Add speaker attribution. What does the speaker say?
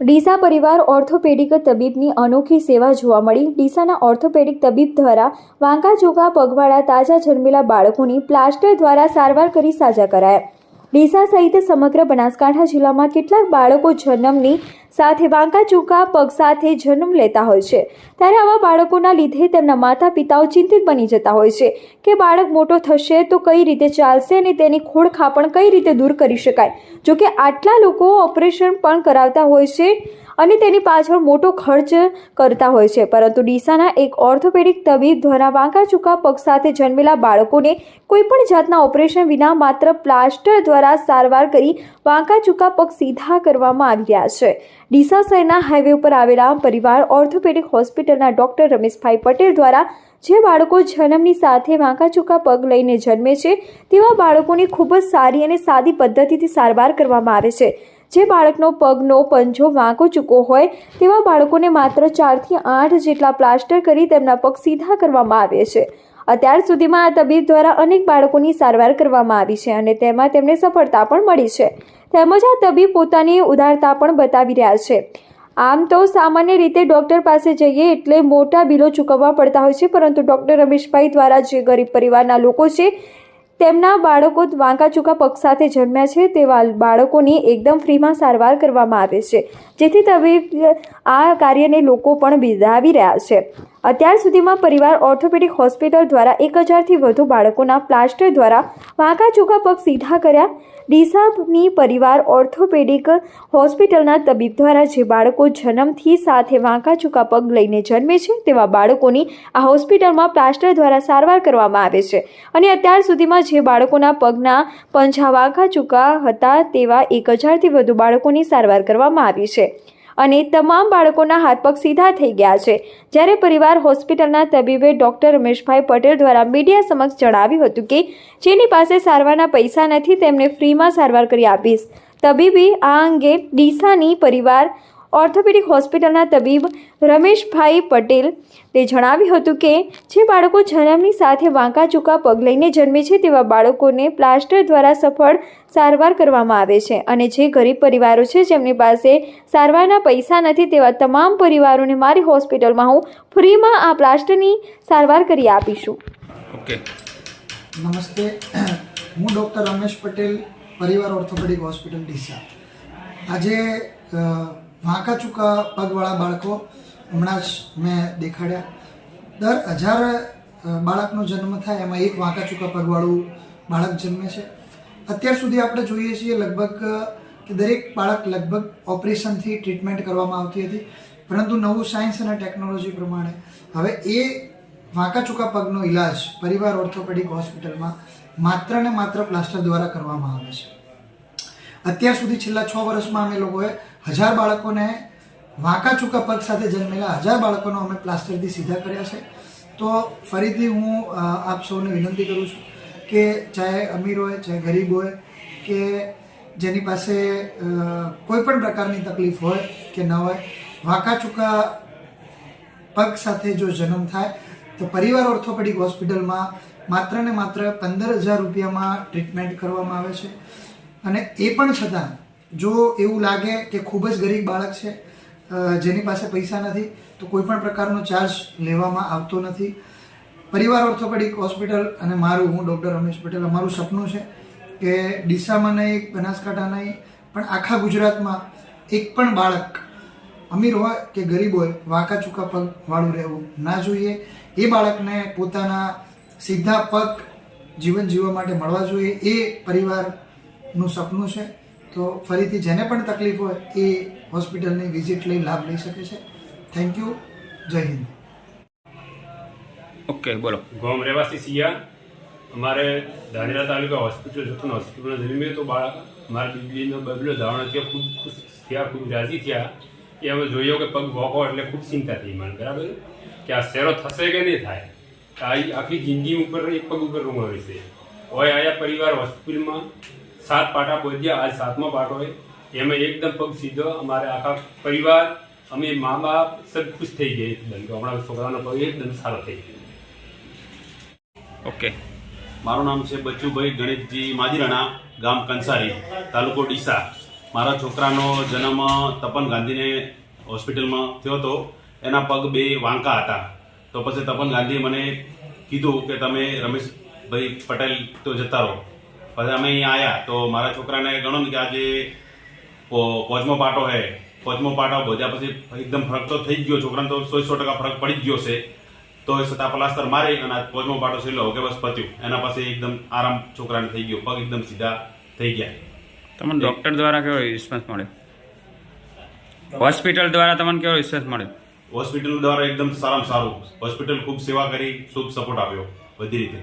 Speaker 1: ડીસા પરિવાર ઓર્થોપેડિક તબીબની અનોખી સેવા જોવા મળી. ડીસાના ઓર્થોપેડિક તબીબ દ્વારા વાંકા ચોકા પગવાળા તાજા જન્મેલા બાળકોની પ્લાસ્ટર દ્વારા સારવાર કરી સાજા કરાયા. ડીસા સહિત સમગ્ર બનાસકાંઠા જિલ્લામાં કેટલાક બાળકો જન્મની સાથે વાંકા ચૂકા પગ સાથે જન્મ લેતા હોય છે. ત્યારે આવા બાળકોના લીધે તેમના માતા પિતાઓ ચિંતિત બની જતા હોય છે કે બાળક મોટો થશે તો કઈ રીતે ચાલશે અને તેની ખોળખાપણ કઈ રીતે દૂર કરી શકાય? જોકે આટલા લોકો ઓપરેશન પણ કરાવતા હોય છે અને તેની પાછળ મોટો ખર્ચ કરતા હોય છે. પરંતુ ડીસાના એક ઓર્થોપેડિક તબીબ દ્વારા વાંકા ચૂકા પગ સાથે જન્મેલા બાળકોને કોઈપણ જાતના ઓપરેશન વિના માત્ર પ્લાસ્ટર દ્વારા સારવાર કરી વાંકા ચૂકા પગ સીધા કરવામાં આવી રહ્યા છે. ડીસા શહેરના હાઈવે ઉપર આવેલા પરિવાર ઓર્થોપેડિક હોસ્પિટલના ડોક્ટર રમેશભાઈ પટેલ દ્વારા જે બાળકો જન્મની સાથે વાંકા ચૂકા પગ લઈને જન્મે છે, તેવા બાળકોની ખૂબ જ સારી અને સાદી પદ્ધતિથી સારવાર કરવામાં આવે છે. જે બાળકનો પગનો પંજો વાંકો ચૂકો હોય તેવા બાળકોને માત્ર ચારથી આઠ જેટલા પ્લાસ્ટર કરી તેમના પગ સીધા કરવામાં આવે છે. અત્યાર સુધીમાં આ તબીબ દ્વારા અનેક બાળકોની સારવાર કરવામાં આવી છે અને તેમાં તેમને સફળતા પણ મળી છે. તેમજ આ તબીબ પોતાની ઉદારતા પણ બતાવી રહ્યા છે. આમ તો સામાન્ય રીતે ડૉક્ટર પાસે જઈએ એટલે મોટા બિલો ચૂકવવા પડતા હોય છે, પરંતુ ડૉક્ટર રમેશભાઈ દ્વારા જે ગરીબ પરિવારના લોકો છે તેમના બાળકો વાંકા ચૂકા પગ સાથે જન્મ્યા છે તેવા બાળકોની એકદમ ફ્રીમાં સારવાર કરવામાં આવે છે. જેથી તબીબ આ કાર્યને લોકો પણ બિરદાવી રહ્યા છે. અત્યાર સુધીમાં પરિવાર ઓર્થોપેડિક હોસ્પિટલ દ્વારા એક હજારથી વધુ બાળકોના પ્લાસ્ટર દ્વારા વાંકા ચૂકા પગ સીધા કર્યા. ડીસાની પરિવાર ઓર્થોપેડિક હોસ્પિટલના તબીબ દ્વારા જે બાળકો જન્મથી સાથે વાંકા ચૂકા પગ લઈને જન્મે છે, તેવા બાળકોની આ હોસ્પિટલમાં પ્લાસ્ટર દ્વારા સારવાર કરવામાં આવે છે. અને અત્યાર સુધીમાં જે બાળકોના પગના પંજા વાંકા ચૂકા હતા, તેવા એક હજારથી વધુ બાળકોની સારવાર કરવામાં આવી છે. અને તમામ બાળકોના હાથ પગ સીધા થઈ ગયા છે. જ્યારે પરિવાર હોસ્પિટલના તબીબે ડૉક્ટર રમેશભાઈ પટેલ દ્વારા મીડિયા સમક્ષ જણાવ્યું હતું કે, જેની પાસે સારવારના પૈસા નથી, તેમને ફ્રીમાં સારવાર કરી આપીશ. તબીબે આ અંગે ડીસાની પરિવાર ઓર્થોપેડિક હોસ્પિટલના તબીબ રમેશભાઈ પટેલ તે જણાવ્યું હતું કે જે બાળકો જન્મની સાથે વાંકા ચૂકા પગ લઈને જન્મે છે તેવા બાળકોને પ્લાસ્ટર દ્વારા સફળ સારવાર કરવામાં આવે છે અને જે ગરીબ પરિવારો છે જેમની પાસે સારવારના પૈસા નથી તેવા તમામ પરિવારોને મારી હોસ્પિટલમાં હું ફ્રીમાં આ પ્લાસ્ટરની સારવાર કરી આપીશું.
Speaker 2: ઓકે.
Speaker 3: નમસ્તે. હું ડૉક્ટર રમેશ પટેલ પરિવાર ઓર્થોપેડિક હોસ્પિટલ ડીસા. આજે વાંકા ચૂકા પગવાળા બાળકો હમણાં જ મેં દેખાડ્યા. દર હજાર બાળકનો જન્મ થાય એમાં એક વાંકા ચૂકા પગવાળું બાળક જન્મે છે. અત્યાર સુધી આપણે જોઈએ છીએ લગભગ, કે દરેક બાળક લગભગ ઓપરેશનથી ટ્રીટમેન્ટ કરવામાં આવતી હતી, પરંતુ નવું સાયન્સ અને ટેકનોલોજી પ્રમાણે. હવે એ વાંકા ચૂકા પગનો ઈલાજ પરિવાર ઓર્થોપેડિક હોસ્પિટલમાં માત્ર ને માત્ર પ્લાસ્ટર દ્વારા કરવામાં આવે છે. અત્યાર સુધી છેલ્લા છ વર્ષમાં અમે લોકોએ હજાર બાળકોને વાંકા ચૂકા પગ સાથે જન્મેલા હજાર બાળકોનો અમે પ્લાસ્ટરથી સીધા કર્યા છે. તો ફરીથી હું આપ સૌને વિનંતી કરું છું કે ચાહે અમીર હોય, ચાહે ગરીબ હોય, કે જેની પાસે કોઈ પણ પ્રકારની તકલીફ હોય કે ન હોય વાંકા ચૂકા પગ સાથે જો જન્મ થાય, તો પરિવાર ઓર્થોપેડિક હોસ્પિટલમાં માત્ર ને માત્ર પંદર હજાર રૂપિયામાં ટ્રીટમેન્ટ કરવામાં આવે છે. અને એ પણ છતાં જો એવું લાગે કે ખૂબ જ ગરીબ બાળક છે જેની પાસે પૈસા નથી, તો કોઈ પણ પ્રકારનો ચાર્જ લેવામાં આવતો નથી. પરિવાર ઓર્થોપેડિક હોસ્પિટલ અને મારું, હું ડૉક્ટર રમેશ પટેલ, અમારું સપનું છે કે ડીસામાં નહીં, બનાસકાંઠા નહીં, પણ આખા ગુજરાતમાં એક પણ બાળક અમીર હોય કે ગરીબ હોય, વાંકા ચૂકા પગવાળું રહેવું ના જોઈએ. એ બાળકને પોતાના સીધા પગ જીવન જીવવા માટે મળવા જોઈએ. એ પરિવારનું સપનું છે. તો ફરીથી જેને પણ તકલીફ હોય એ હોસ્પિટલની વિઝિટ લઈ લાભ લઈ શકે છે. થેન્ક યુ જય હિન્દ.
Speaker 2: ઓકે બોલો.
Speaker 4: ગોમ રહેવાસી સિયા અમારે ધાનેરા તાલુકા હોસ્પિટલ જતું હોસ્પિટલમાં જન્મે તો બાળક મારા બીબીનો બબલો ધારણા થયો ખૂબ ખુશ થયા ખૂબ રાજી થયા. એ અમે જોયો કે પગ વોકો એટલે ખૂબ ચિંતા થઈ મને બરાબર? કે આ શેરો થશે કે નહીં થાય? તો આ આખી જિંદગી ઉપર એક પગ ઉપર રૂમ આવે છે. હોય આયા પરિવાર હોસ્પિટલમાં સાત પાટા પહોંચ્યા આજ સાતમો પાટો હોય એમાં એકદમ પગ સીધો, અમારે આખા પરિવાર, અમે મા બાપ સબ ખુશ થઈ ગયા એકદમ, કે હમણાં છોકરાનો પગ એકદમ સારો થઈ ગયો.
Speaker 2: ઓકે.
Speaker 5: મારું નામ છે બચ્ચુભાઈ ગણેશજી માજીરાણા, ગામ કંસારી, તાલુકો ડીસા.
Speaker 2: મારા છોકરાનો જન્મ તપન ગાંધીને હોસ્પિટલમાં થયો હતો. એના પગ બે વાંકા હતા. તો પછી તપન ગાંધીએ મને કીધું કે તમે રમેશભાઈ પટેલ તો જતા રહો. પછી અમે અહીંયા આવ્યા તો મારા છોકરાને ગણો ને કે આજે પોચમો પાટો હે પોચમો પાટો બોધ્યા પછી એકદમ ફરક તો થઈ જ ગયો. છોકરાને તો સો સો ટકા ફરક પડી જ ગયો છે. તો એ છતાં પ્લાસ્ટર મારી અને પોચમો પાટો સીલો કે બસ પત્યું. એના પછી એકદમ આરામ છોકરાને થઈ ગયો. પગ એકદમ સીધા થઈ ગયા.
Speaker 5: તમને ડોક્ટર દ્વારા કેવો રિસ્પોન્સ મળ્યો? હોસ્પિટલ દ્વારા તમને કેવો રિસ્પોન્સ મળ્યો?
Speaker 2: હોસ્પિટલ દ્વારા એકદમ સારામાં સારું. હોસ્પિટલ ખૂબ સેવા કરી ખૂબ સપોર્ટ આપ્યો. બધી રીતે.